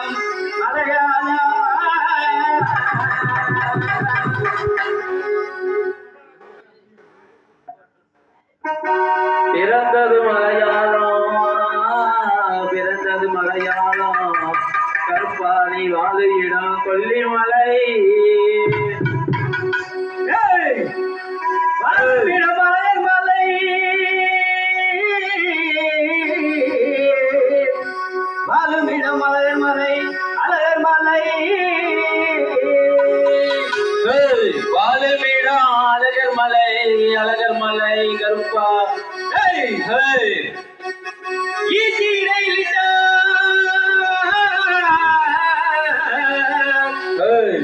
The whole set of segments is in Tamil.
అలయాలా ஏய் ஏய்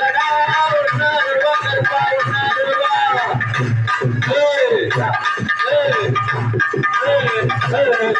Hey!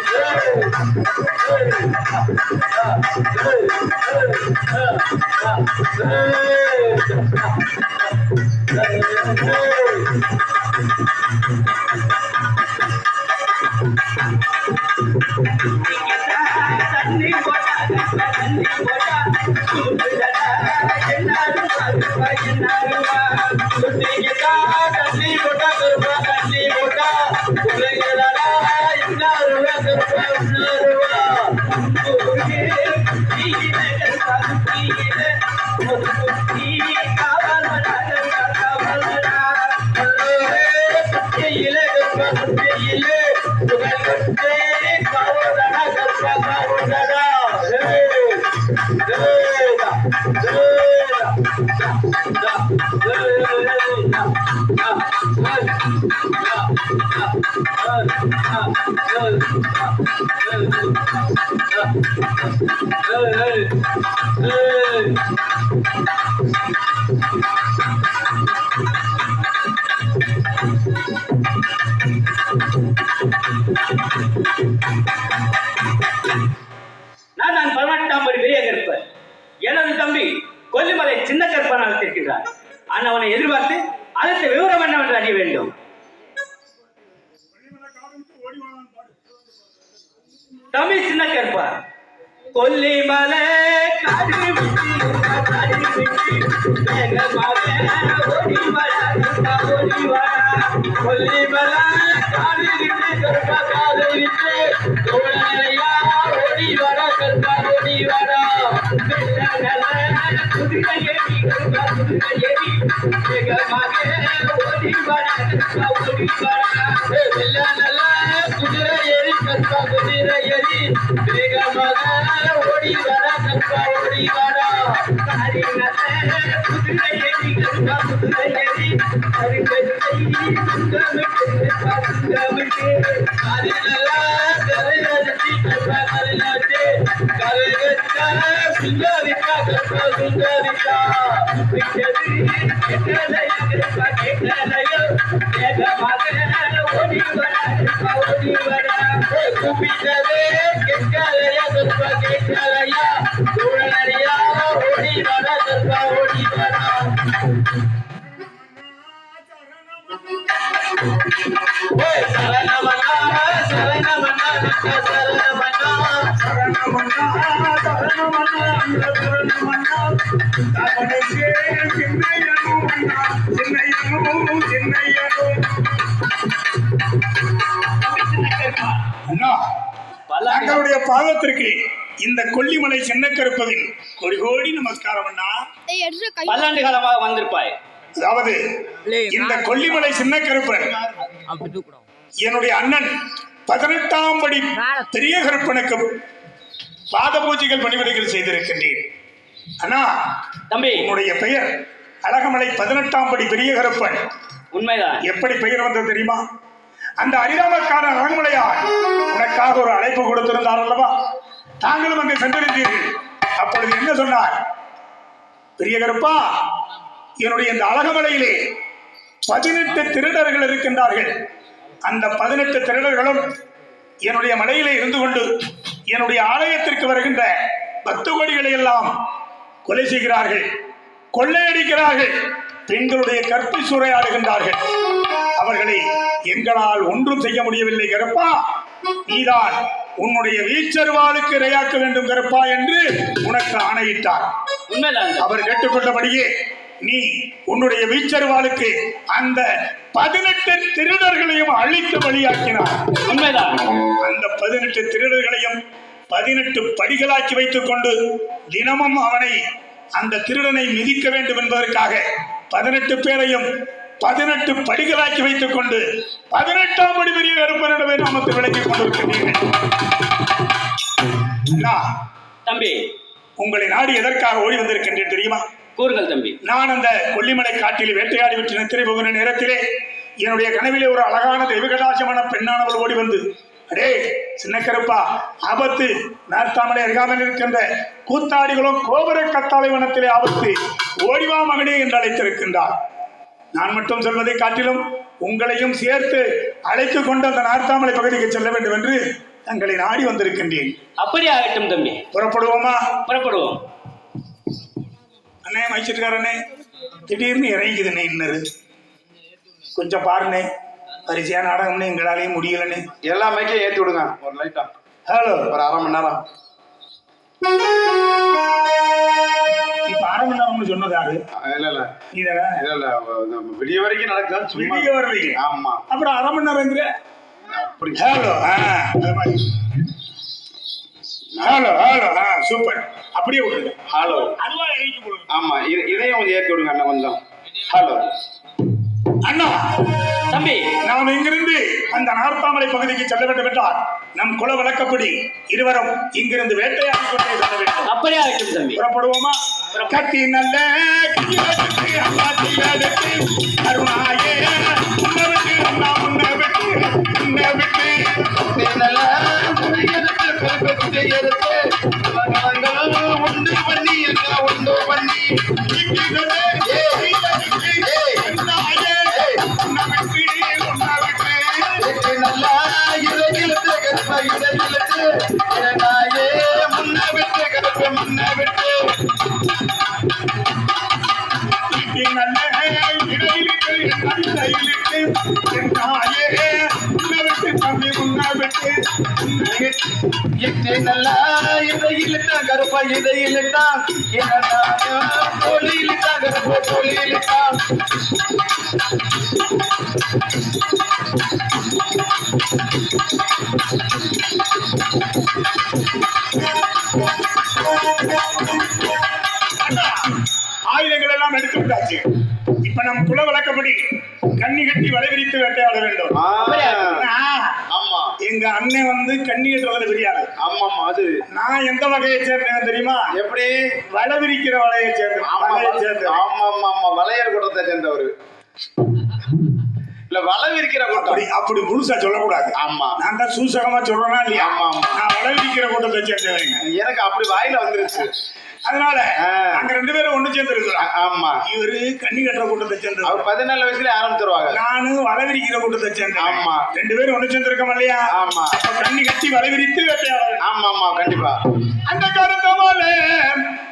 நான் குதிரையேறி வேகமாக ஓடி வாடா கற்பா ஓடி வாடா. ஏ வெள்ள நல்ல குதிரை ஏறி கற்பா குதிரை ஏறி வேகமாக ஓடி வர கற்பா ஓடி வாடா காரி நல்ல குதிரையேறி கற்பா குதிரையேறி கருங்கத்தை சுங்கமிட்டு சுங்கமிட்டு அது நல்லா கரையடிச்சு கற்பா கரையாச்சு கரையச்சா சுந்தரிக்கா. கற்பா சுந்தரிக்கா விட்டது கேட்டலையோ கற்பா கேட்டலையோ கூப்பிட்டதே கேட்கலையா கற்பா கேட்கலையா சூழலறியா ஓடி வர கற்பா ஓடி வரா தங்களுடைய பாதத்திற்கு இந்த கொல்லிமலை சின்னக்கருப்பதின் கோடி கோடி நமஸ்காரம் அண்ணா. பல்லாண்டு காலமாக வந்திருப்பாய். அதாவது இந்த கொல்லிமலை சின்னக்கருப்பன். என்னுடைய அண்ணன் பதினெட்டாம் படி பெரிய கருப்பனுக்கு பாத பூஜைகள் பணிவிடைகள் செய்திருக்கின்றேன். அண்ணா தம்பி. உன்னுடைய பெயர் அழகமலை பதினெட்டாம் படி பெரிய கருப்பன். உண்மைதான். எப்படி பெயர் வந்தது தெரியுமா? அந்த அரிராமக்காரன் அரண்மனையார் உனக்காக ஒரு அழைப்பு கொடுத்திருந்தார் அல்லவா? தாங்களும் அங்கே சென்றிருந்தீர்கள். அப்பொழுது என்ன சொன்னார்? பெரிய கருப்பா என்னுடைய இந்த அழகமலையிலே பதினெட்டு திருடர்கள் இருக்கின்றார்கள். அந்த பதினெட்டு திருடர்களும் என்னுடைய மலையிலே இருந்து கொண்டு என்னுடைய ஆலயத்திற்கு வருகின்ற பக்த கோடிகளை எல்லாம் கொலை செய்கிறார்கள் கொள்ளையடிக்கிறார்கள். பெண்களுடைய கற்பை சூறையாடுகின்றார்கள். அவர்களை எங்களால் ஒன்றும் செய்ய முடியவில்லை கருப்பா. நீதான் உன்னுடைய வீச்சருவாளுக்கு இரையாக்க வேண்டும் கருப்பா என்று உனக்கு ஆணையிட்டார். அவர் கேட்டுக்கொண்டபடியே நீ உன்னுடைய வீச்சருவாளுக்கு அந்த பதினெட்டு திருடர்களையும் அழித்து பலியாக்கினார் உண்மைதான். அந்த பதினெட்டு திருடர்களையும் பதினெட்டு படிகளாக்கி வைத்துக் கொண்டு தினமும் அவனை அந்த திருடனை மிதிக்க வேண்டும் என்பதற்காக பதினெட்டு பேரையும் பதினெட்டு படிகளாக்கி வைத்துக் கொண்டு பதினெட்டாம் படி பெரிய கருப்பனிடமே நாமத்தை விளக்கிக் கொண்டிருக்கின்றீர்கள் தம்பி. உங்களை நாடி எதற்காக ஓடி வந்திருக்கின்றேன் தெரியுமா? கூறுங்கள் தம்பி. நான் அந்த கொல்லிமலை காட்டில் வேட்டையாடி விட்டு நித்திரை போகிற நேரத்திலே என்னுடைய கனவிலே ஒரு அழகான தெய்வகடாசமான பெண்ணானவள் ஓடி வந்து அடே சின்ன கருப்பா ஆபத்து. நார்த்தாமலை அருகாமல் இருக்கின்ற கூத்தாடிகளும் கோபுர கத்தாழை வனத்திலே ஆபத்து. ஓடிவா மகனே என்று அழைத்திருக்கின்றார். நான் மட்டும் சொல்வதை காட்டிலும் உங்களையும் சேர்த்து அழைத்துக் கொண்டு அந்த நார்த்தாமலை பகுதிக்கு செல்ல வேண்டும் என்று தங்களை நாடி வந்திருக்கின்றேன். அப்படி ஆகட்டும் தம்பி. புறப்படுவோமா? புறப்படுவோம். அண்ணே மைச்சிட்டுக்காரண்ணே திடீர்னு இறங்கிக்குதுண்ணே இன்னரு. கொஞ்சம் பாருண்ணே. வரிசையா நாடகம்னு எங்களாலேயும் முடியலண்ணே. எல்லா மைக்கையும் ஏத்தி விடுங்க. ஒரு லைட்டா ஹலோ. ஒரு அரை மணி நேரம். இப்ப அரை மணி நேரம்னு சொன்னது யாரு? இல்ல இல்ல. நீ தானே இல்ல. இல்ல விடிய வரைக்கும் நடக்குது சும்மா விடிய வரலையே ஆமா. அப்புறம் அரை மணி அப்படி ஹலோ. ஆ ஹலோ ஹலோ ஆ சூப்பர் அப்படியே விடுங்க. ஹலோ அதுவா இறங்கி போடுங்க. ஆமா இது- இதையும் கொஞ்சம் ஏத்தி விடுங்க அண்ணா கொஞ்சம். ஹலோ அண்ணா தம்பி. நாம் இங்கிருந்து அந்த நார்த்தாமலை பகுதிக்கு செல்ல வேண்டும் என்றால் நம் குல வழக்கப்படி இருவரும் இங்கிருந்து வேட்டையாடி கொண்டே செல்ல வேண்டும். அப்படி ஆகட்டும் தம்பி. புறப்படுவோமா? கத்தி நல்ல கையெழுத்து அம்மாத்திலெடுத்து அருணாயே உன்னை விட்டு அண்ணா உன்னை விட்டு உன்னை விட்டு. முன்ன விட்டு கருப்ப முன்ன விட்டு இங்கே கருப்பா இதை இழுத்தா தோழி கருப்பா தோழி இழுத்தா ஆயுதங்கள் எல்லாம் எடுத்து விட்டாச்சு இப்ப நம் குல வழக்கப்படி எங்க அண்ணன் வந்து கண்ணி கட்டுறதுல பெரியாரு ஆமாமா அது. நான் எந்த வகையை சேர்ந்தேன் தெரியுமா? எப்படி? வலை விரிக்கிற வலையை சேர்ந்தேன். வலையை சேர்ந்தேன். ஆமா ஆமா ஆமா வளையர் கூட்டத்தை சேர்ந்தவர். இல்ல வலை விரிக்கிற அப்படி கூட்டம். அப்படி முழுசா சொல்லக்கூடாது. ஆமா. நான் தான் சூசகமா சொல்றேனா இல்லையா? ஆமா. நான் வலை விரிக்கிற கூட்டத்தை சேர்ந்தவங்க எனக்கு அப்படி வாயில வந்துருச்சு. அதனால. அங்க ரெண்டு பேரும் ஒண்ணு சேர்ந்து இருக்கிறோம். ஆ- ஆமா. இவரு கண்ணி கட்டுற கூட்டத்தை சேர்ந்தவர். அவர் பதினாலு வயசுல ஆரம்பிச்சிருவாங்க நானு வலை விரிக்கிற கூட்டத்தை சேர்ந்தேன். ஆமா. ரெண்டு பேரும் ஒண்ணு சேர்ந்திருக்கோம் இல்லையா? ஆமா. கண்ணி கட்டி வலை விரித்து வேண்டும். ஆமா ஆமா கண்டிப்பா. அந்த கருந்த மலை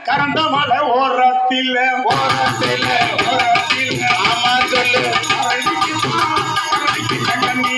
கரண்ட மலை ஓரத்தில் ஓரத்தில் ஓரத்தில் ஆமா சொல்லு. கண்ணி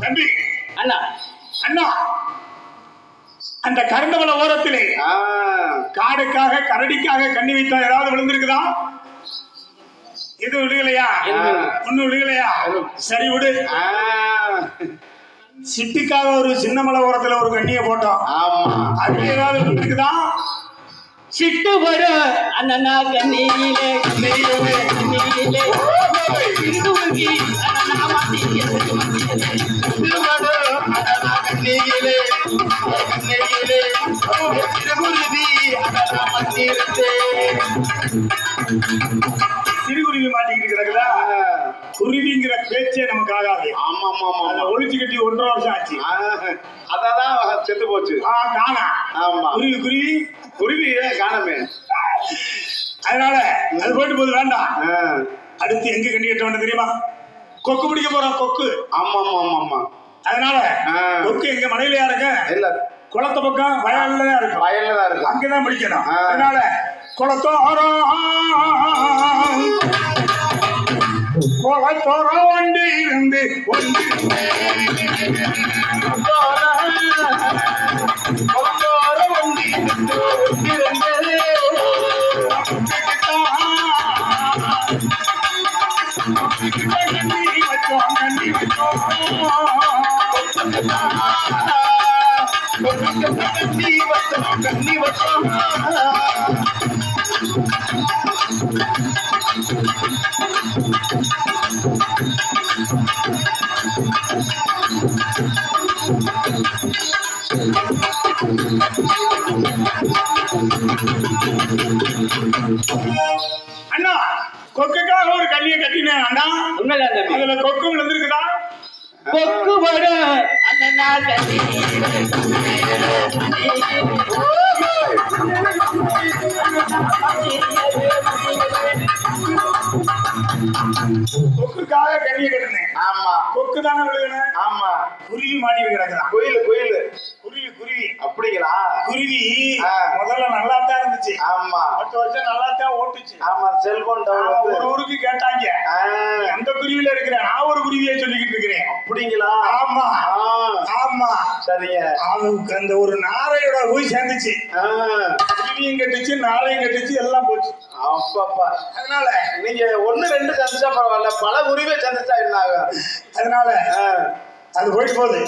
தம்பி. அண்ணா. அண்ணா. அந்த கரண்டவள ஓரத்திலே ஆ. காடுக்காக கரடிக்காக கண்ணி வைத்தா ஏதாவது விழுந்திருக்குதா? இது விழுகலையா? ஒண்ணு விழுகலையா? சரி விடு. சிட்டுக்காக ஒரு சின்ன மலை ஓரத்துல ஒரு கண்ணியை போட்டோம். ஆமா. அது ஏதாவது விழுந்துருக்குதா? சிட்டு வரும் அண்ணனாக நீலே நீலே நீலே திருவுங்கி அண்ணனாமா அண்ணனாக நீலே சிறுகுருவி மாட்டிக்கிட்டு கிடக்குதா? குருவிங்கிற பேச்சே நமக்கு ஆகாது. ஆமா ஆமா ஆமா ஒழிச்சு கட்டி ஒன்றரை வருஷம் ஆச்சு. அதான் செத்து போச்சு. ஆ காணா. ஆமா. குருவி குருவி? குருவி காணமே? அதனால அது போயிட்டு போது வேண்டாம். அடுத்து எங்க கண்டி கட்ட வேண்டும் தெரியுமா? கொக்கு பிடிக்க போறோம் கொக்கு. ஆமா ஆமா ஆமா ஆமா அதனால. கொக்கு எங்க மலையிலயா இருக்கு இல்ல. குளத்து பக்கம் வயல்ல தான் இருக்கும். வயல்ல தான் இருக்கும். அங்கதான் பிடிக்கணும். அதனால குளத்தோரம். போல போற ஒன்று இருந்து ஒன்று கண்ணி வச்சோம் கண்ணி வச்சோம் ஓட்டுச்சு ஆமா செல்போன் ஒரு ஊருக்கு கேட்டாங்க. அந்த குருவியில இருக்கிற? நான் ஒரு குருவியை சொல்லிக்கிட்டு இருக்கிறேன். அப்படிங்களா? ஆமா. ஆமா. சரிங்க. அவனுக்கு அந்த ஒரு நாரையோட போய் சேர்ந்துச்சு. குருவியும் கட்டுச்சு நாரையும் கட்டுச்சு எல்லாம் போச்சு. அப்பப்பா. அதனால நீங்க ஒண்ணு ரெண்டு சந்திச்சா பரவாயில்ல. பல உரிமை சந்திச்சா என்ன ஆகும்? அதனால அது போயிட்டு போகுது.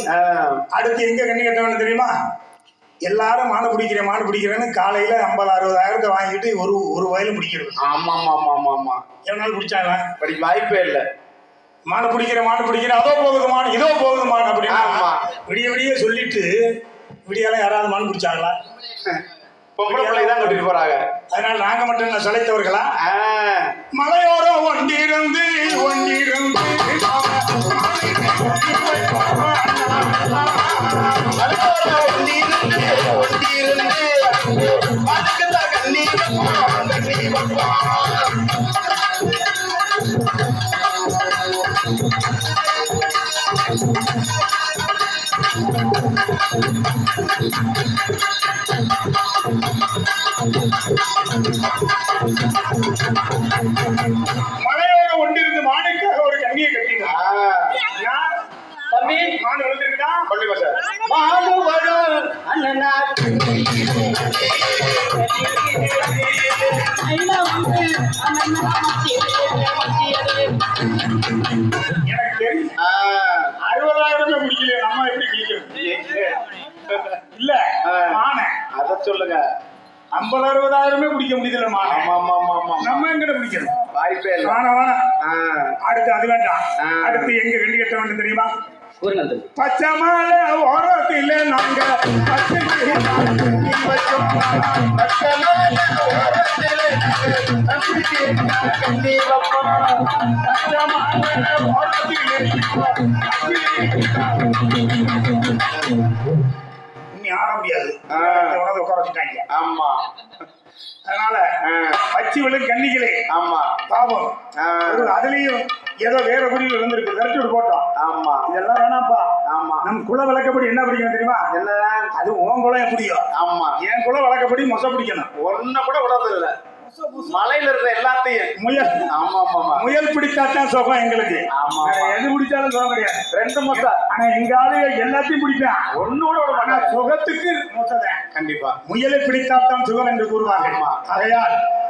அடுத்து எங்க கண்ணி கட்டவன தெரியுமா? எல்லாரும் மாடு பிடிக்கிறேன் மாடு பிடிக்கிறேன்னு காலையில ஐம்பது அறுபதாயிரத்தை வாங்கிட்டு ஒரு ஒரு வயலும் பிடிக்கிறது. ஆமா ஆமா ஆமா ஆமா ஆமா. எவனாலும் பிடிச்சாங்க? படி வாய்ப்பே இல்ல. மாடு பிடிக்கிற மாடு பிடிக்கிற அதோ போகுது மாடு இதோ போகுது மாடு அப்படின்னு ஆமா. விடிய விடிய சொல்லிட்டு விடியால யாராவது மாடு பிடிச்சாங்களா? பொம்பளை பிள்ளை தான் கட்டிட்டு போறாங்க. அதனால நாங்க மட்டும் என்ன சளைத்தவர்களா ஆ, மலையோரம் ஒண்டிருந்து வப்போம், கண்ணீர் இல்ல. மானை. அத சொல்லுங்க. ஐம்பது அறுபதாயிரமே பிடிக்க முடியல மானை. ஆமா ஆமா ஆமா நம்ம எங்கிட்ட பிடிக்கிறது வாய்ப்பே இல்ல. வேணா வேணா. ஆ, அடுத்து அது வேண்டாம். அடுத்து எங்க கண்டி கட்ட வேண்டும் தெரியுமா? பச்சை மாலை ஓரத்தில் நாங்க பச்சை ஓரத்திலே இனி ஆட முடியாது. உணவு உட்கார வச்சுட்டாங்க ஆமா. அதனால ஆ, பச்சை விழும் கன்னிகளே ஆமா. பாவம். அதுலயும் ஏதோ வேற குடியில் இருந்திருக்கு விரட்டி போட்டோம். ஆமா. இதெல்லாம் வேணாம்ப்பா. ஆமா. நம் குல வழக்கப்படி என்ன பிடிக்கணும் தெரியுமா? என்ன அது உன் குலம் எப்படியோ ஆமா. என் குல வழக்கப்படி மொசை பிடிக்கணும். ஒன்ன கூட விடாது இல்ல மலையில இருந்த எல்லாத்தையும் முயல் ஆமா ஆமா முயல் பிடித்தாத்தான் சுகம் எங்களுக்கு. ஆமா. எது பிடிச்சாலும் சுகம் கிடையாது ரெண்டு மொத்தா ஆனா எங்க ஆளு எல்லாத்தையும் பிடிப்பான். ஒன்னோட சுகத்துக்கு மொசதான் கண்டிப்பா. முயலை பிடித்தாத்தான் சுகம் என்று கூறுவார்கள். ஆமா. ஆகையால்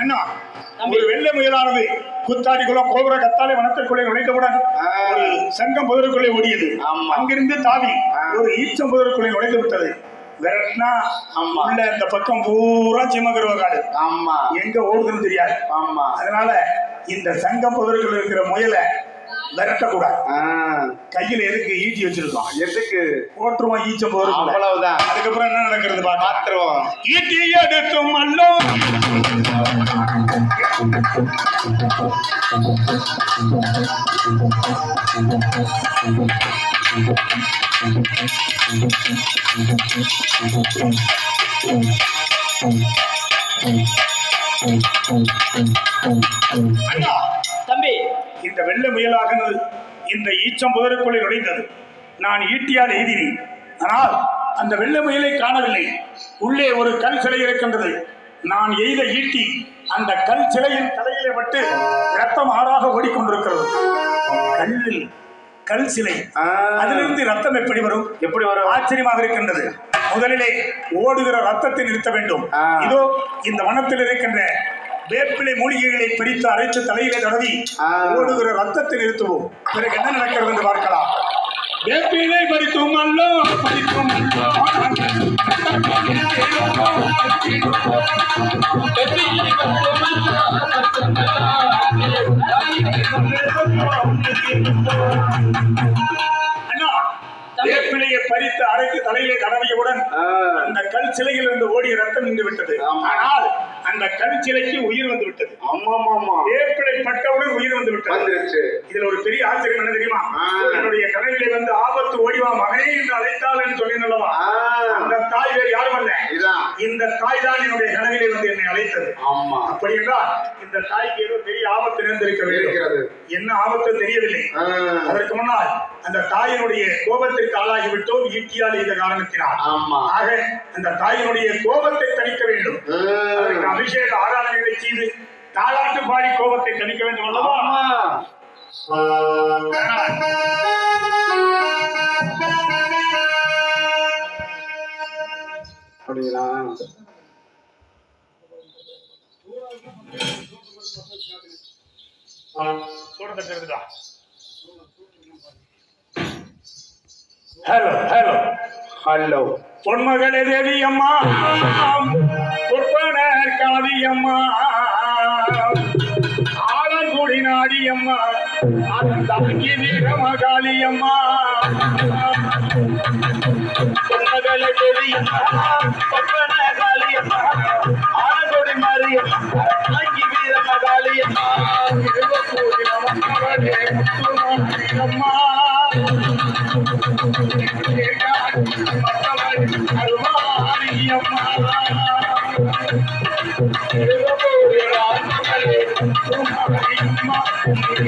அண்ணா ஒரு வெள்ளை முயலானது குத்தாடி குளம் கோபுர கத்தாலை வனத்திற்குள்ளே நுழைந்தவுடன். ஒரு சங்கம் புதருக்குள்ளே ஓடியது. அங்கிருந்து தாவி. ஒரு ஈச்சம் புதருக்குள்ளே நுழைந்து விட்டது விரட்டினா ஆமா. உள்ள இந்த பக்கம் பூரா சிம்மகருவ காடு. ஆமா. எங்க ஓடுதுன்னு தெரியாது. ஆமா. அதனால இந்த சங்கம் புதருக்குள்ள இருக்கிற முயலை விரட்டக்கூடாது. கையில எதுக்கு ஈட்டி வச்சிருக்கோம்? எதுக்கு? போட்டுருவோம் ஈச்சம் புதருக்குள்ள அவ்வளவுதான். அதுக்கப்புறம் என்ன நடக்கிறது பாக்கலாம் பாத்துருவோம். ஈட்டி எடுத்தும் அல்லோ அண்ணா தம்பி. இந்த வெள்ளை முயலாகனது இந்த ஈச்சம் புதருக்குள்ளே நுழைந்தது. நான் ஈட்டியால் எய்தினேன். ஆனால் அந்த வெள்ளை முயலை காணவில்லை. உள்ளே ஒரு கல் சிலை இருக்கின்றது. நான் எய்த ஈட்டி அந்த கல் சிலையின் தலையிலே பட்டு ரத்தம் ஆறாக ஓடிக்கொண்டிருக்கிறது. கல்லில் கல் சிலை. அதிலிருந்து ரத்தம் எப்படி வரும்? எப்படி வரும்? ஆச்சரியமாக இருக்கின்றது. முதலிலே ஓடுகிற ரத்தத்தை நிறுத்த வேண்டும். இதோ இந்த வனத்தில் இருக்கின்ற வேப்பிலை மூலிகைகளை பிரித்து அரைத்து தலையிலே தடவி. ஓடுகிற ரத்தத்தை நிறுத்துவோம். பிறகு என்ன நடக்கிறது என்று பார்க்கலாம். வேப்பிலை பறித்தும் அல்லோ பறித்தும் அண்ணா வேப்பிலையை பறித்து அரைத்து தலையிலே தடவியவுடன் அந்த கல் சிலையில் இருந்து ஓடிய ரத்தம் நின்று விட்டது. ஆனால் அந்த கல் சிலைக்கு உயிர் வந்து விட்டது ஆமா ஆமா வேப்பிலை பட்டவுடன் உயிர் வந்து விட்டது வந்துருச்சு. இதுல ஒரு பெரிய ஆச்சரியம் என்ன தெரியுமா. என்னுடைய கனவிலே வந்து ஆபத்து ஓடிவா மகனே என்று அழைத்தாள் என்று ஆ, அந்த தாய் வேறு யாரும் அல்ல. இந்த தாய் தான் என்னுடைய கனவிலே வந்து என்னை அழைத்தது. ஆமா. அப்படி என்றால் இந்த தாய்க்கு ஏதோ பெரிய ஆபத்து நேர்ந்திருக்க இருக்கிறது. என்ன ஆபத்து தெரியவில்லை. அதற்கு முன்னால் அந்த தாயினுடைய கோபத்திற்கு ஆளாகி விட்டோம் ஈட்டியால் இந்த காரணத்தினால். ஆமா. ஆக அந்த தாயினுடைய கோபத்தை தணிக்க வேண்டும். அபிஷேக ஆராதனைகளை செய்து தாளாட்டு பாடி கோபத்தை தணிக்க வேண்டும் அல்லவா? அப்படிங்களா? Hello hello hello. பொன்மகளே தேவி அம்மா பொற்பனர் காவி அம்மா ஆலங்குடி நாடி அம்மா தங்கி வீரமகாளி அம்மா பொன்மகளே தேவி அம்மா பொற்பனர் காளி அம்மா ஆலங்குடி மாறி அம்மா தங்கி வீரமகாளி அம்மா Thank you.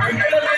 I'm